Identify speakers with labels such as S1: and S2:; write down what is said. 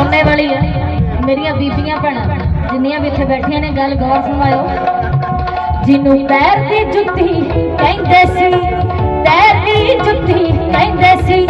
S1: ਸੋਨੇ ਵਾਲੀ ਹੈ ਮੇਰੀਆਂ ਬੀਬੀਆਂ ਭੈਣਾਂ, ਜਿੰਨੀਆਂ ਵੀ ਇੱਥੇ ਬੈਠੀਆਂ ਨੇ, ਗੱਲ ਗੌਰ ਸੁਣਾਇਓ ਜਿਹਨੂੰ ਪੈਰ ਦੀ ਜੁੱਤੀ ਕਹਿੰਦੇ ਸੀ, ਪੈਰ ਦੀ ਜੁੱਤੀ ਕਹਿੰਦੇ ਸੀ